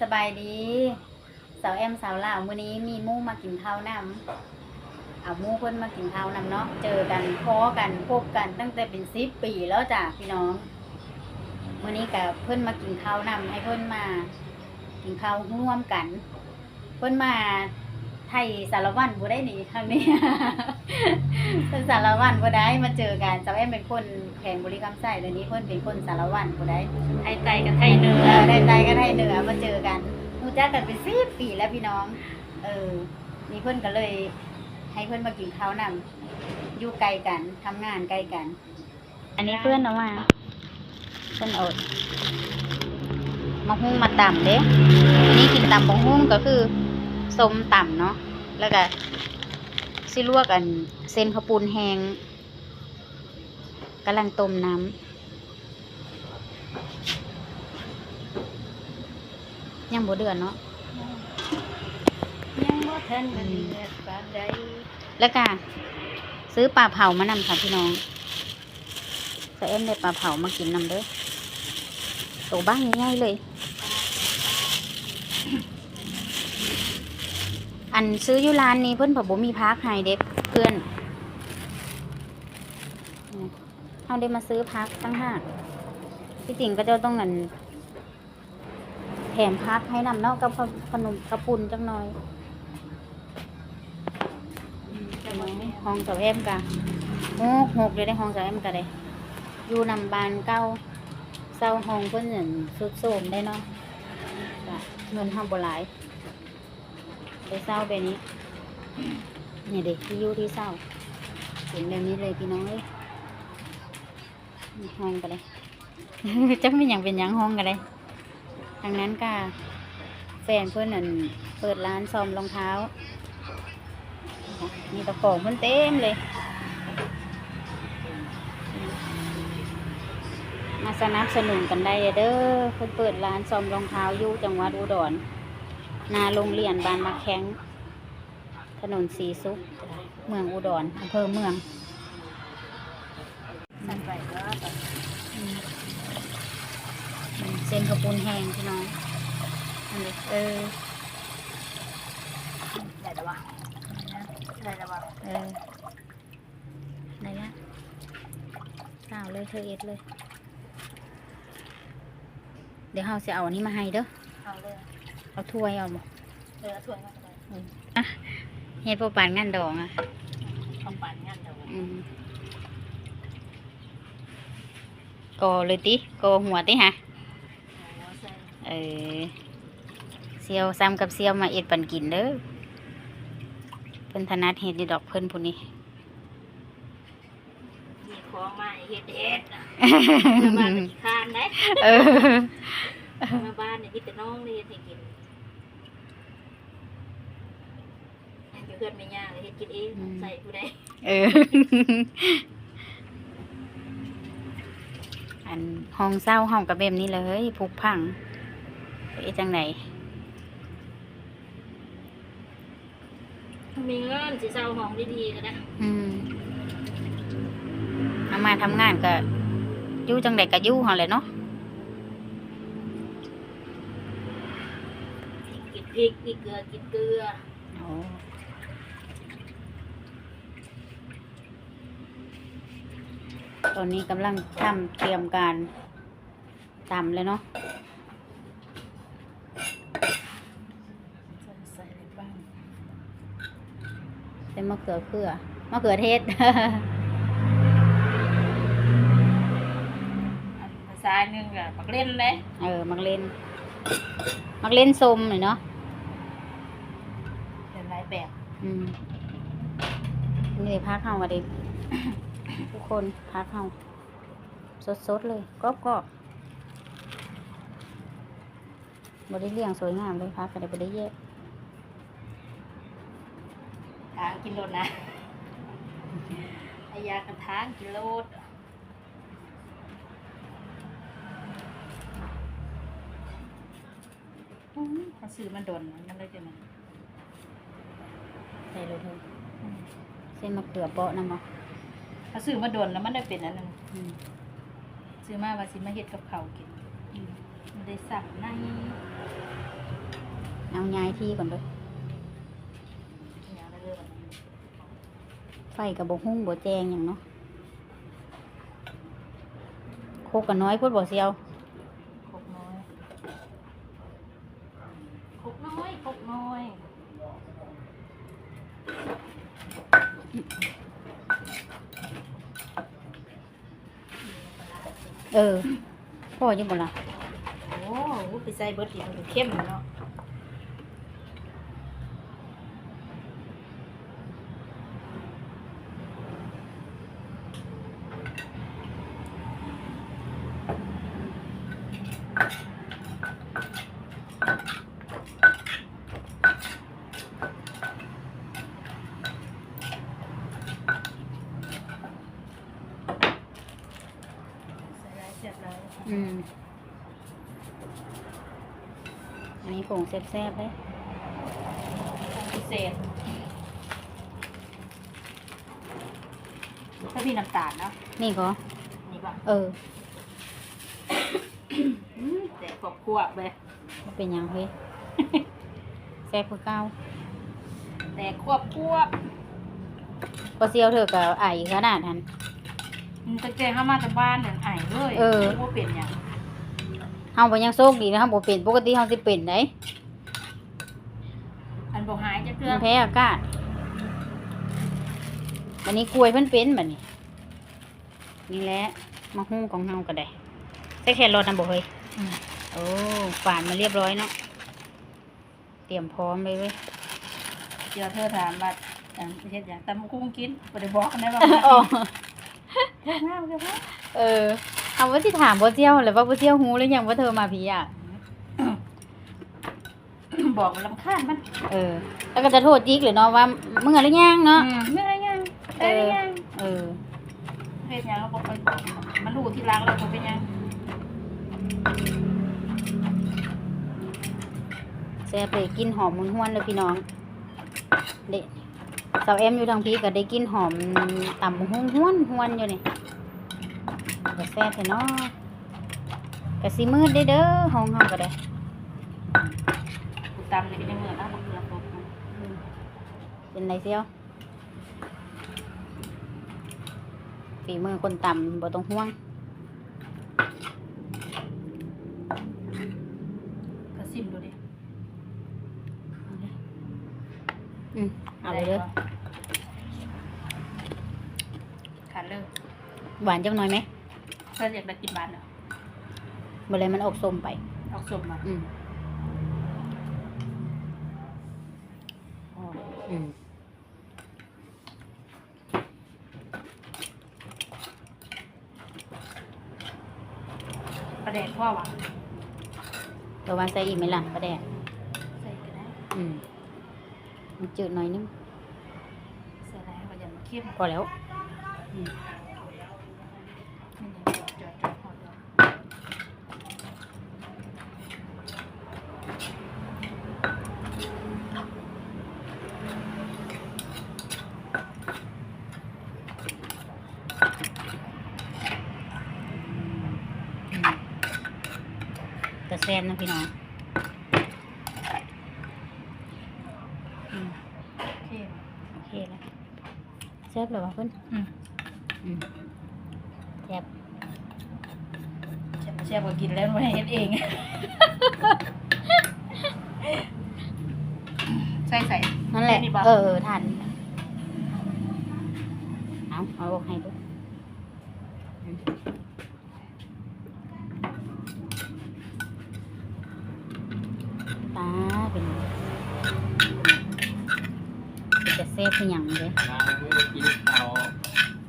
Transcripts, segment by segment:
สบายดีสาวแอมสาวลาวมื้อนี้มีมู่มากินข้าวนำเอามู่เพิ่นมากินข้าวนำเนาะเจอกันพ้อกันพบกันตั้งแต่เป็น10ปีแล้วจ้ะพี่น้องมื้อนี้กับเพิ่นมากินข้าวนำให้เพิ่นมากินข้าวร่วมกัน เพิ่นมา ไทยสารวัตรบ่ได้หนีครั้งนี้เพิ่นสารวัตรบ่ได้มาเจอกันสาวแอมเป็นคนแข่งบริกรรมใส่เดี๋ยวนี้เพิ่นเป็นคนสารวัตรบ่ได้ไทยไตกับไทยเหนืเอออได้ใจก็ได้เหนือมาเจอกันรู้จักกันเป็นสิบปีแล้วพี่น้อง เออมีเพื่อนก็เลย ให้เพื่อนมากินข้าวนำอยู่ไกลกันทำงานใกล้กัน อันนี้เพื่อนเอามาเพื่อนเอามาหุ้งมาต่ำเด้อันนี้กินต่ำบงหุ้งก็คือส้มต่ำเนาะ แล้วก็ซิลวกอันเส้นข้าวปุ้นแห้งกำลังต้มน้ำยังบ่เดือนเนาะยังบ่ทันมันเดือดปานใดแล้วก็ซื้อปลาเผามานำค่ะพี่น้องใส่เอ็มได้ปลาเผามากินนำเด้อโตบ้างง่ายๆเลย อันซื้ออยู่ร้านนี้เพิ่นบอกบ่มีพักให้เด็กเพื่อนเอาได้มาซื้อพักตั้งห้ากที่จริงก็จะต้องเงินแถมพักให้นำเนาะกับขนมกระปุนจังหน่อยห้องเสาเอ็มกะหกหกเลยได้ห้องเสาเอ็มกะเลยอยู่นำบานเก้าเศร้าห้องเพื่อนเหมือนสุดโสมได้เนาะกะเงินห้องบหลาย ไปเศร้าแบบนี้ เนี่ยเด็กที่อยู่ที่เศร้าเป็นแบบนี้เลยพี่น้องเอ้ยห้องกันเลยจักไม่อย่างเป็นยังห้องกันเลยทางนั้นก็แฟนเพื่อนนั่นเปิดร้านซ่อมรองเท้า มีตะของมันเต็มเลย มาสนับสนุนกันได้เด้อเพิ่นเปิดร้านซ่อมรองเท้าอยู่จังหวัดอุดร นาโรงเรียนบ้านมาแข้งถนนสีสุขเมืองอุดรอำเภอเมืองสั่นไปก็เส้นขาวปุนแห้งพี่น้องอันนี้เออได้แล้ววะได้แล้ววะเออไหนละสาวเลยเธอเอ็ดเลย เดี๋ยวเราจะเอาอันนี้มาให้เด้อเอาเลย เอาถ้วยเอาบ่เออถ้วยมาเลยเฮ็ดพวกปานงานดองอะเอาปานงานเดี๋ยวอืมโกเลยติโกหัวติฮะเอาใส่เออเซียวซ้ำกับเซียวมาเอ็ดปันกินเด้อเพิ่นถนัดเฮ็ดดีดอกเพิ่นผู้นี้มีของมาให้เฮ็ดเฮ็ดอะมาเป็นขี้คร้านได้เออ มาบ้านเนี่ยมีแต่น้องเลยเฮ็ดให้กินอันอยู่เพื่อนไม่ยากเลยเฮ็ดกินเองใส่ผู้ใดเออ อันห้องเศร้าห้องกับแบบนี้เลยผุพังไปเฮ็ดจังไหนมีเงินสิเซาห้องดีๆก็ได้อืมเอามาทำงานก็อยู่จังไดก็อยู่หั่นแหละเนาะ กิน พริกกินเกลือกินเกลือโอ้ตอนนี้กำลังทำเตรียมการตำเลยเนาะใส่ในบ้านเป็นมะเขือเขือมะเขือเทศอันภาษาหนึ่งอะปักเล่นเลย เออ มักเล่น มักเล่นส้มหน่อยเนาะเป็นหลายแบบอืมนี่พักเฮากันดิทุกคนพักเฮาสดๆเลยกรอบก็บได้เลี้ยงสวยงามเลยพักก็ได้บได้แยกทางกินโลดนะไอยากันทางกินโลดอืมเขาซื้อมาดนนั่นเลยจังไง ใส่เลยเถอะเส้นมะเขือเปาะนำมาเขาซื้อมาดนแล้วมันได้เป็นอันนั้นอืมซื้อมาว่าสิมาเฮ็ดกับเขาวกินอืมมันได้สั่งในเอาย้ายที่ก่อนเด้ออย่างนั้นเลยแบบนี้ไฟกับบกหุ้งบกแจงอย่างเนาะโคกกันน้อยพูดบ่เซียว ครกน้อยครกน้อยครกน้อย เออพ่อยังบ่ล่ะโอ้โหไปใส่เบิร์ดอีกมันก็เข้มเนาะ ใส่ร้ายเสียบร้าย อืมอันนี้ผงแซ่บๆเลยพิเศษถ้ามีน้ำตาลเนาะนี่ก็นี่ป่ะเออแต่ขอบควบเลยบ่เป็นหยังเฮ้ยแซ่บคือเก้าแต่ควบควบพอเซียวเถอะกับไอขนาดนั้น มันจะเจห้ามาจากบ้านเหมือนไอ้เลยเออว่าเปลี่ยนอย่างเฮาบ่ยังโชคดีนะเฮาบ่เป็นปกติเฮาสิเป็นได้อันบอกหายจะเกลือมันแพ้อากาศบัดนี้กล้วยเพิ่นเป็นบัดนี้ นี่แหละมาหุ้งของเฮาก็ได้ใส่แครอทนำบ่เฮ้ยอืมโอ้ฝานมาเรียบร้อยเนาะเตรียมพร้อมเลยเว้ย เดี๋ยวเธอถามว่าอย่างเช่นอย่างตำกุ้งกินบ่ได้บอกกันได้ว่า อ๋อเรื่อ งน้ำเรื่องน้เออเอาว่าที่ถามบ่เจียวเลยว่าบ่เจียวฮู้หรือยังว่าเธอมาพี่อะำบอกมันลำคาญมันเออ แล้วก็จะโทษจิกเลยเนาะว่ามึงอะไรยังเนาะ อืมเรื่องอะไรยังอะไรยังเออเฮ็ดหยังก็บอกไปบอกมันรู้ที่รักแล้วมันเป็นหยังแซ่บเลยกินหอมมุนห้วนเลยพี่น้อง เด็ สาวเอ็มอยู่ทางพี่ก็ได้กินหอมต่ำห้วนห้วนห้วนอยู่นี่ก็แซ่บแท้เนาะก็สิมืดได้เด้อห้องเฮาก็ได้กูตำนี่ก็ยังเหมือนนะบอกเกลือบอกมันเป็นไรเซียวฝีมือคนต่ำบ่ต้องห่วงก็ซิมดูดิ อืมเอาเลยเด้อ ขาดเลยหวานจังหน่อยไหมถ้าอยากได้กินหวานเนาะบ่เลยมันออกส้มไปเอาสมมาอืมอ๋ออืมประเด็นพ่อว่ะเดี๋ยววันใส่อีกไหมล่ะประแดกใส่ก็ได้อืมมันจืดหน่อยนึงใส่อะไรก็อย่ามาเข้ม พอแล้ว แต่แซ่บนะพี่น้องอืมเข้มโอเคแล้วแซ่บเลยวะเพื่อนอืมอืม แซ่บแช่บแช่บก็กินแล้วไม่ให้เฮ็ดเอง ใส่ใส่นั่นแหละนี่ปะเออเออทานเอาเอาออกให้ดูอืมตาเป็นเป็นจะเซฟเป็นอย่างเลย ล้างมือกินเตา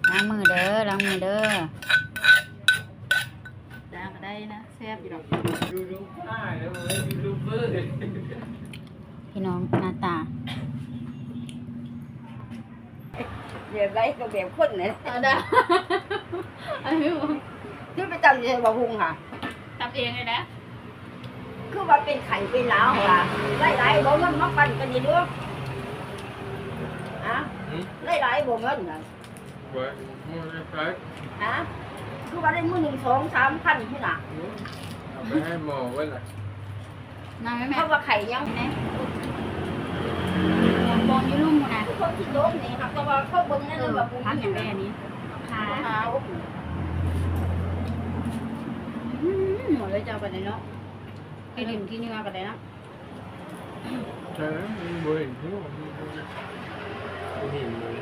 ล้างมือเด้อล้างมือเด้อ จ้าก็ได้นะแซ่ บอยู่ดอกดูดูผ้าแล้วเลยยูทูบเบอร์พี่น้องหน้าตาแบบไรก็แบบคนเนี่ยเอาได้อันนี้ที่ไปจำเรียนว่าหุงค่ะทำเองเลยนะคือว่าเป็นไข่เป็นล้าวค่ะไล่ไล่บ่มันมาปั่นกันดีด้วยอะไล่ไล่บ่เงินน่ะเว้ยมือไฟอะ คือว่าได้มือหนึ่งสองสามพันที่น่ะเอาไปให้หมอไว้ล่ะน้ำไหมแม่เขาว่าไข่ยังแม่บอลอยู่ลุ่มนะคนที่โดนนี่ครับก็ว่าเขาเบิ่งนั่นเออว่าพักอย่างแม่นี้ขาขาวอืมหมดเลยจะเอาไปไหนเนาะที่ดิ่มที่นี่มากันเลยเนาะใช่ไหมมันเบื่อหัวมันเห็นเลย